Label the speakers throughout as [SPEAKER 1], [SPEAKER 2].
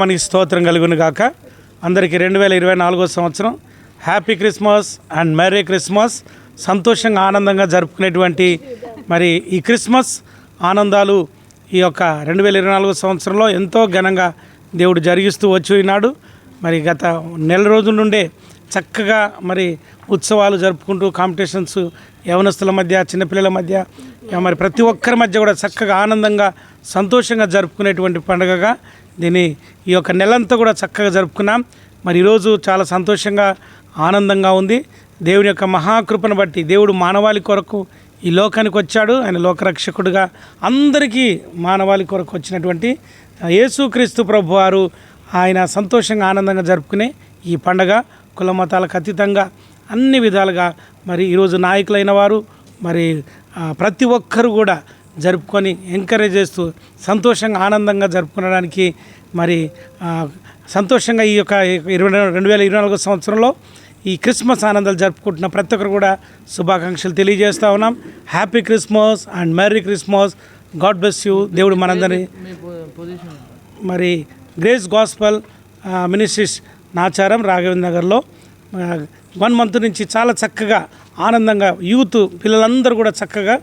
[SPEAKER 1] మనకి స్తోత్రం కలుగును గాక. అందరికీ రెండు వేల ఇరవై నాలుగో సంవత్సరం happy Christmas and merry Christmas. సంతోషంగా ఆనందంగా జరుపుకునేటువంటి మరి ఈ క్రిస్మస్ ఆనందాలు ఈ యొక్క రెండు వేల ఇరవై నాలుగో సంవత్సరంలో ఎంతో ఘనంగా దేవుడు జరిగిస్తూ వచ్చి ఉన్నాడు. మరి గత నెల రోజుల నుండే చక్కగా మరి ఉత్సవాలు జరుపుకుంటూ కాంపిటీషన్స్ యవనస్తుల మధ్య చిన్నపిల్లల మధ్య మరి ప్రతి ఒక్కరి మధ్య కూడా చక్కగా ఆనందంగా సంతోషంగా జరుపుకునేటువంటి పండుగగా దీన్ని ఈ యొక్క నెలంతా కూడా చక్కగా జరుపుకున్నాం. మరి ఈరోజు చాలా సంతోషంగా ఆనందంగా ఉంది. దేవుని యొక్క మహాకృపను బట్టి దేవుడు మానవాళి కొరకు ఈ లోకానికి వచ్చాడు. ఆయన లోకరక్షకుడుగా అందరికీ మానవాళి కొరకు వచ్చినటువంటి యేసుక్రీస్తు ప్రభు వారు ఆయన సంతోషంగా ఆనందంగా జరుపుకునే ఈ పండగ కుల మతాలకు అతీతంగా అన్ని విధాలుగా మరి ఈరోజు నాయకులైన వారు మరి ప్రతి ఒక్కరు కూడా జరుపుకొని ఎంకరేజ్ చేస్తూ సంతోషంగా ఆనందంగా జరుపుకోవడానికి మరి సంతోషంగా ఈ యొక్క ఇరవై రెండు వేల ఇరవై నాలుగో సంవత్సరంలో ఈ క్రిస్మస్ ఆనందాలు జరుపుకుంటున్న ప్రతి ఒక్కరు కూడా శుభాకాంక్షలు తెలియజేస్తా ఉన్నాం. Happy Christmas and merry Christmas God bless you దేవుడు మనందరి మరి grace gospel ministries Nacharam Raghavendra నగర్లో. వన్ మంత్ నుంచి చాలా చక్కగా ఆనందంగా యూత్ పిల్లలందరూ కూడా చక్కగా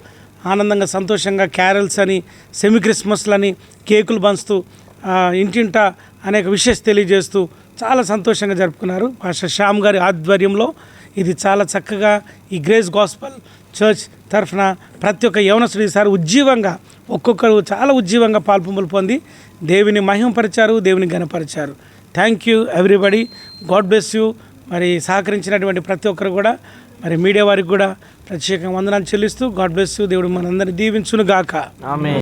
[SPEAKER 1] ఆనందంగా సంతోషంగా క్యారల్స్ అని సెమీ క్రిస్మస్లని కేకులు పంచుతూ ఇంటింట అనేక విషయస్ తెలియజేస్తూ చాలా సంతోషంగా జరుపుకున్నారు. పాస్టర్ శ్యామ్ గారి ఆధ్వర్యంలో ఇది చాలా చక్కగా ఈ గ్రేస్ గాస్పల్ చర్చ్ తరఫున ప్రతి ఒక్క యవనస్తుడు ఈసారి ఉజ్జీవంగా ఒక్కొక్కరు చాలా ఉజ్జీవంగా పాల్పొంపులు పొంది దేవుని మహిమపరిచారు దేవుని ఘనపరిచారు. Thank you everybody God bless you మరి సహకరించినటువంటి ప్రతి ఒక్కరు కూడా మరి మీడియా వారికి కూడా ప్రత్యేకంగా వందనాలు చెల్లిస్తూ గాడ్ బ్లెస్ యూ దేవుడు మనందరినీ దీవించును గాక ఆమె